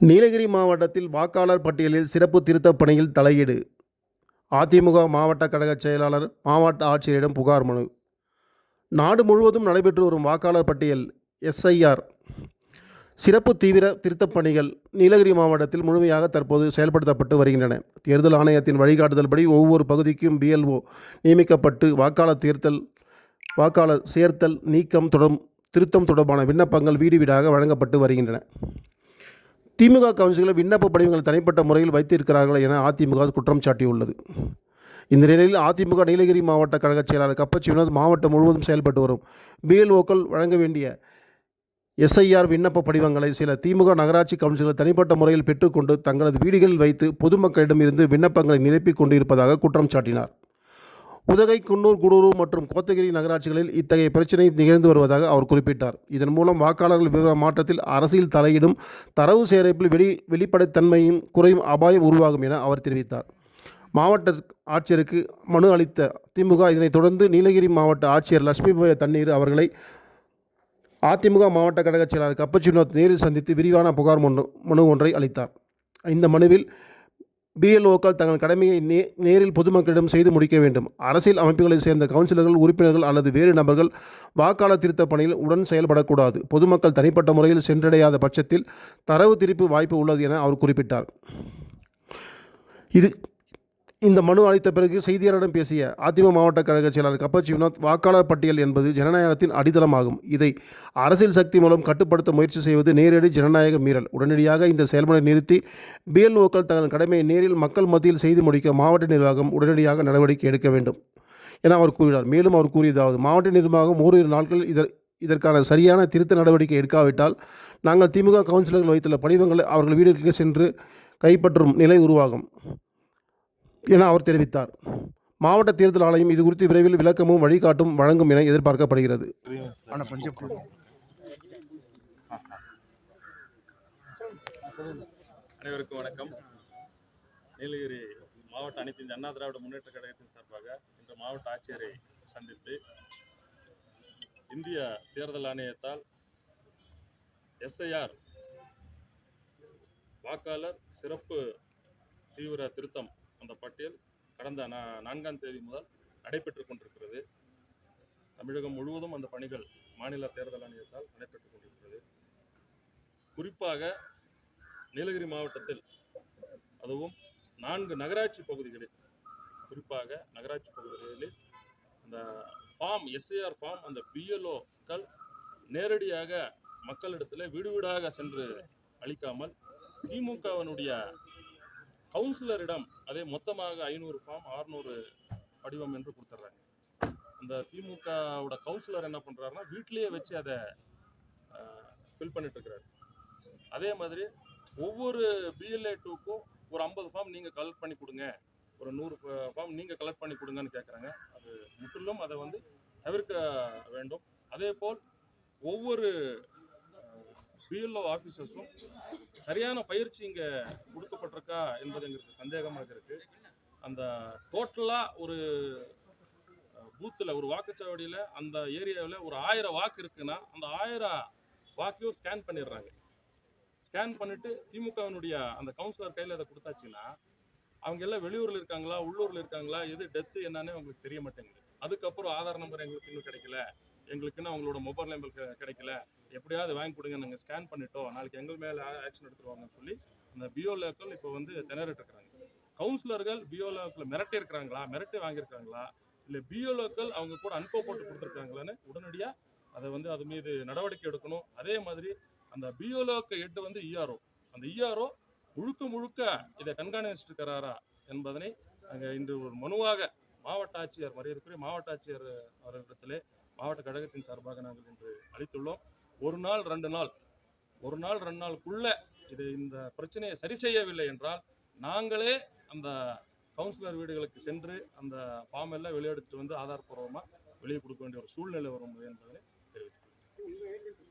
நீலகிரி மாவட்டத்தில் வாக்காளர் பட்டியலில் சிறப்பு திருத்தப் பணியில் தலையீடு. அதிமுக மாவட்ட கழக செயலாளர் மாவட்ட ஆட்சியரிடம் புகார் மனு. நாடு முழுவதும் நடைபெற்று வரும் வாக்காளர் பட்டியல் எஸ்ஐஆர். சிறப்பு தீவிர திருத்தப் பணிகள் நீலகிரி மாவட்டத்தில் முழுமையாக தற்போது செயல்படுத்தப்பட்டு வருகின்றன. தேர்தல் ஆணையத்தின் வழிகாட்டுதல்படி ஒவ்வொரு பகுதிக்கும் பிஎல்ஓ நியமிக்கப்பட்டு வாக்காளர் தேர்தல் வாக்காளர் சேர்த்தல் நீக்கம் தொடரும் திருத்தம் தொடர்பான விண்ணப்பங்கள் வீடு வீடாக வழங்கப்பட்டு வருகின்றன. திமுக கவுன்சிலர் விண்ணப்ப படிவங்கள் தனிப்பட்ட முறையில் வைத்திருக்கிறார்கள் என அதிமுக குற்றம் சாட்டியுள்ளது. இந்த நிலையில் அதிமுக நீலகிரி மாவட்ட கழக செயலாளர் கப்பச்சி வினோத் மாவட்டம் முழுவதும் செயல்பட்டு வரும். பிஎல்ஓக்கள் வழங்க வேண்டிய எஸ்ஐஆர் விண்ணப்ப படிவங்களை சில திமுக நகராட்சி கவுன்சிலர் தனிப்பட்ட முறையில் பெற்றுக்கொண்டு தங்களது வீடுகளில் வைத்து பொதுமக்களிடமிருந்து விண்ணப்பங்களை நிரப்பிக் கொண்டிருப்பதாக குற்றம் சாட்டினார். உதகை குன்னூர் குடூரு மற்றும் கோத்தகிரி நகராட்சிகளில் இத்தகைய பிரச்சினை நிகழ்ந்து வருவதாக அவர் குறிப்பிட்டார். இதன் மூலம் வாக்காளர்கள் விவர மாற்றத்தில் அரசியல் தலையிடும் தரவு சேகரிப்பில் வெளி வெளிப்படைத்தன்மையும் குறையும் அபாயம் உருவாகும் என அவர் தெரிவித்தார். மாவட்ட ஆட்சியருக்கு மனு அளித்த திமுக இதனைத் தொடர்ந்து நீலகிரி மாவட்ட ஆட்சியர் லட்சுமிபாய தண்ணீர் அவர்களை அதிமுக மாவட்ட கழக செயலாளர் கப்பச்சி நேரில் சந்தித்து விரிவான புகார் மனு மனு ஒன்றை அளித்தார். இந்த மனுவில் பிஎல்ஓக்கள் தங்கள் கடமையை நே நேரில் பொதுமக்களிடம் செய்து முடிக்க வேண்டும். அரசியல் அமைப்புகளைச் சேர்ந்த கவுன்சிலர்கள் உறுப்பினர்கள் அல்லது வேறு நபர்கள் வாக்காளர் திருத்த பணியில் உடன் செயல்படக்கூடாது. பொதுமக்கள் தனிப்பட்ட முறையில் சென்றடையாத பட்சத்தில் தரவு திருப்பு வாய்ப்பு உள்ளது என அவர் குறிப்பிட்டார். இது இந்த மனு அளித்த பிறகு செய்தியாளரிடம் பேசிய அதிமுக மாவட்ட கழக செயலாளர் கப்பச்சி வினோத் வாக்காளர் பட்டியல் என்பது ஜனநாயகத்தின் அடித்தளமாகும். இதை அரசியல் சக்தி மூலம் கட்டுப்படுத்த முயற்சி செய்வது நேரடி ஜனநாயக மீறல். உடனடியாக இந்த செயல்முறை நிறுத்தி பிஎல்ஓக்கள் தங்கள் கடமையை நேரில் மக்கள் மத்தியில் செய்து முடிக்க மாவட்ட நிர்வாகம் உடனடியாக நடவடிக்கை எடுக்க வேண்டும் என அவர் கூறினார். மேலும் அவர் கூறியதாவது மாவட்ட நிர்வாகம் ஓரிரு நாட்கள் இதர் இதற்கான சரியான திருத்த நடவடிக்கை எடுக்காவிட்டால் நாங்கள் திமுக கவுன்சிலர்கள் வைத்துள்ள படிவங்களை அவர்கள் வீடுகளுக்கு சென்று கைப்பற்றும் நிலை உருவாகும். என அவர் தெரிவித்தார். மாவட்ட தேர்தல் ஆணையம் இது குறித்து விரைவில் விளக்கமும் வழிகாட்டும் வழங்கும் என எதிர்பார்க்கப்படுகிறது. அனைவருக்கும் வணக்கம். நீலகிரி மாவட்ட அனைத்து இந்திய அண்ணா திராவிட முன்னேற்ற கழகத்தின் சார்பாக இன்று மாவட்ட ஆட்சியரை சந்தித்து இந்திய தேர்தல் ஆணையத்தால் எஸ்ஐஆர் வாக்காளர் சிறப்பு தீவிர திருத்தம் அந்த பட்டியல் கடந்த நா- நான்காம் தேதி முதல் நடைபெற்றுக் கொண்டிருக்கிறது. தமிழகம் முழுவதும் அந்த பணிகள் மாநில தேர்தல் ஆணையத்தால் நடைபெற்றுக் கொண்டிருக்கிறது. குறிப்பாக நீலகிரி மாவட்டத்தில் அதுவும் நான்கு நகராட்சி பகுதிகளில் குறிப்பாக நகராட்சி பகுதிகளில் அந்த ஃபார்ம் எஸ்ஏஆர் ஃபார்ம் அந்த பிஎல்ஓக்கள் நேரடியாக மக்களிடத்தில் வீடு வீடாக சென்று அளிக்காமல் திமுகவினுடைய கவுன்சிலரிடம் அதே மொத்தமாக ஐநூறு ஃபார்ம் ஆறுநூறு படிவம் என்று கொடுத்துட்றாங்க அந்த திமுகவோட கவுன்சிலர் என்ன பண்ணுறாருன்னா வீட்டிலேயே வச்சு அதை ஃபில் பண்ணிட்டுருக்கிறாரு. அதே மாதிரி ஒவ்வொரு பிஎல்ஏ டூக்கும் ஒரு ஐம்பது ஃபார்ம் நீங்கள் கலெக்ட் பண்ணி கொடுங்க. ஒரு நூறு ஃபார்ம் நீங்கள் கலெக்ட் பண்ணி கொடுங்கன்னு கேட்குறாங்க அது முற்றிலும் அதை வந்து தவிர்க்க வேண்டும். அதே போல் ஒவ்வொரு பிஎல்ஓ ஆஃபீஸர்ஸும் சரியான பயிற்சி இங்கே கொடுக்கப்பட்டிருக்கா என்பது எங்களுக்கு சந்தேகமாக இருக்குது அந்த டோட்டலாக ஒரு பூத்தில் ஒரு வாக்குச்சாவடியில் அந்த ஏரியாவில் ஒரு ஆயிரம் வாக்கு இருக்குன்னா அந்த ஆயிரம் வாக்கையும் ஸ்கேன் பண்ணிடுறாங்க. ஸ்கேன் பண்ணிவிட்டு திமுகவினுடைய அந்த கவுன்சிலர் கையில் அதை கொடுத்தாச்சுன்னா அவங்க எல்லாம் வெளியூரில் இருக்காங்களா உள்ளூரில் இருக்காங்களா எது டெத்து என்னன்னு அவங்களுக்கு தெரிய மாட்டேங்குது. அதுக்கப்புறம் ஆதார் நம்பர் எங்களுக்கு இன்னும் கிடைக்கல. எங்களுக்குன்னு அவங்களோட மொபைல் நம்பர் கிடைக்கல. எப்படியாவது வாங்கி கொடுங்க நாங்கள் ஸ்கேன் பண்ணிட்டோம். நாளைக்கு எங்கள் மேலே ஆக்ஷன் எடுத்துருவாங்கன்னு சொல்லி அந்த பிஓலேக்கள் இப்போ வந்து திணறிட்டு இருக்கிறாங்க கவுன்சிலர்கள் பிஓலேக்கில் மிரட்டி இருக்கிறாங்களா? மிரட்டி வாங்கியிருக்காங்களா? இல்லை பிஓலேக்கள் அவங்க கூட அன்போ போட்டு கொடுத்துருக்காங்களான்னு உடனடியாக அதை வந்து அது மீது நடவடிக்கை எடுக்கணும். அதே மாதிரி அந்த பிஓலோக்கு எட்டு வந்து இஆர்ஓ அந்த இஆர்ஓ முழுக்க முழுக்க இதை கண்காணிச்சுட்டு இருக்கிறாரா என்பதனை நாங்கள் இன்று ஒரு மனுவாக மாவட்ட ஆட்சியர் மரியாதைக்குரிய மாவட்ட ஆட்சியர் அவர்களிடத்திலே மாவட்ட கழகத்தின் சார்பாக நாங்கள் இன்று அளித்துள்ளோம். ஒரு நாள் ரெண்டு நாள் ஒரு நாள் ரெண்டு நாளுக்குள்ள இது இந்த பிரச்சனையை சரி செய்யவில்லை என்றால் நாங்களே அந்த கவுன்சிலர் வீடுகளுக்கு சென்று அந்த ஃபார்ம் எல்லாம் வெளியெடுத்துட்டு வந்து ஆதாரப்பூர்வமாக வெளியே கொடுக்க வேண்டிய ஒரு சூழ்நிலை வரும் என்பதை தெரிவித்துக்கொள்கிறேன்